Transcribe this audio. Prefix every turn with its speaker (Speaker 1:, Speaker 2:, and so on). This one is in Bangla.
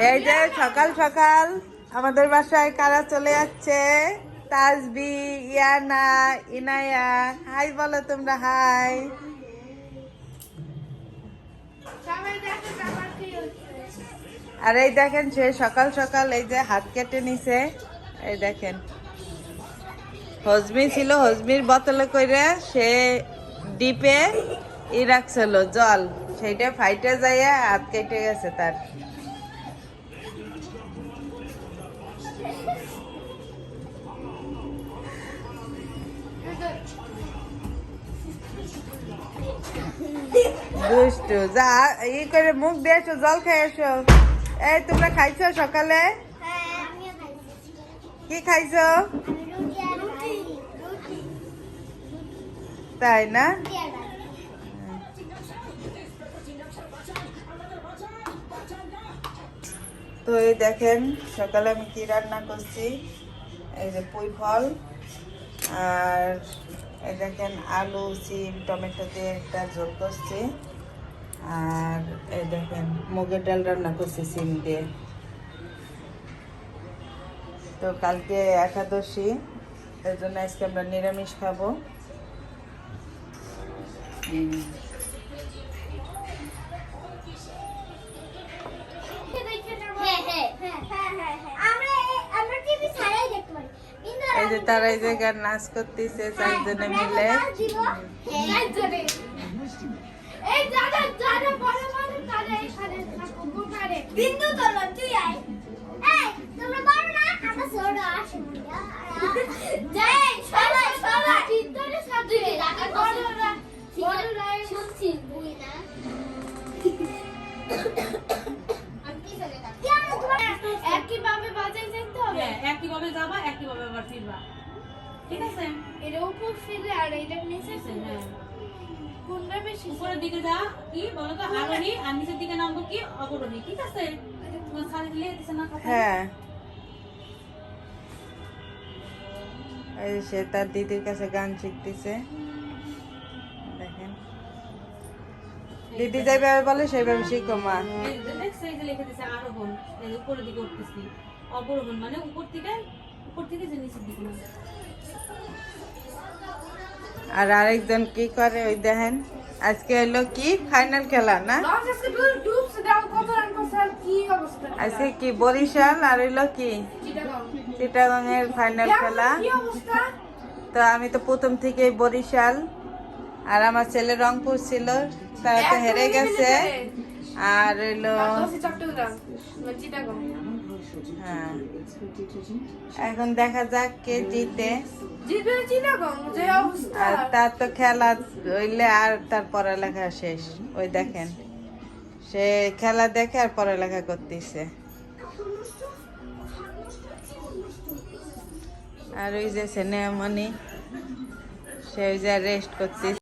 Speaker 1: এই যে সকাল সকাল আমাদের বাসায় কারা চলে যাচ্ছে? তাজবি ইয়ানা ইনায়া। হাই বলো তোমরা হাই। আর এই দেখেন সে সকাল সকাল এই যে হাত কেটে নিছে। এই দেখেন। হজমি ছিল হজমির বোতলে কইরে সে ডিপে ই রাখছিল জল। সেইটা ফাইটে যাইয়া হাত কেটে গেছে তার। দুষ্টু, যা, ই করে মুখ দিয়ে এসো জল খেয়ে এসো। এই, তোমরা খাইছো সকালে? কি খাইছো? তাই না? তো এই দেখেন, সকালে আমি কি রান্না করছি? এই যে পুঁই ফল আর এই দেখেন আলু, সিম, টমেটো দিয়ে একটা ঝোল করছি। আর এই দেখেন মুগের ডাল রান্না করছি সিম দিয়ে। তো কালকে একাদশী, এর জন্য আজকে আমরা নিরামিষ খাব। এই যে তারা এই জায়গায় নাচ করতেছে চারজনে মিলে
Speaker 2: বিন্দু তোলো
Speaker 3: হ্যাঁ, একইভাবে যাবা একইভাবে আবার ফিরবা। ঠিক আছে?
Speaker 2: এটা উপর ফিরে আর এটা নিচে ফিরে
Speaker 3: হ্যাঁ।
Speaker 2: কোনটা বেশি
Speaker 3: উপরের দিকে যা কি বলো তো আরোহী আর নিচের দিকে নামবো কি অবরোহী ঠিক আছে? তোমার খালি দিলে দিছে না কথা
Speaker 1: হ্যাঁ। এই সে তার দিদির কাছে গান শিখতেছে। দেখেন। দিদি যেভাবে বলে সেভাবে শিখো মা।
Speaker 3: যে লিখে দিছে আরোহণ উপরের দিকে উঠতেছি। অবরোহণ মানে উপর থেকে উপর থেকে যে নিচের দিকে
Speaker 1: আর আরেকজন কি করে ওই দেখেন? আজকে হলো কি? ফাইনাল খেলা না? আজকে কি বরিশাল আর হইল কি? চিটাগং। এর ফাইনাল খেলা। তো আমি তো প্রথম থেকে বরিশাল। আর আমার ছেলে রংপুর ছিল তারা তো হেরে গেছে। আর হইল হ্যাঁ। এখন দেখা যাক কে জিতে আর তার তো খেলা হইলে আর তার পড়ালেখা শেষ। ওই দেখেন সে খেলা দেখে আর পড়ালেখা করতেছে। আর ওই যে সেনেমনি সে ওই যে রেস্ট করতেছে।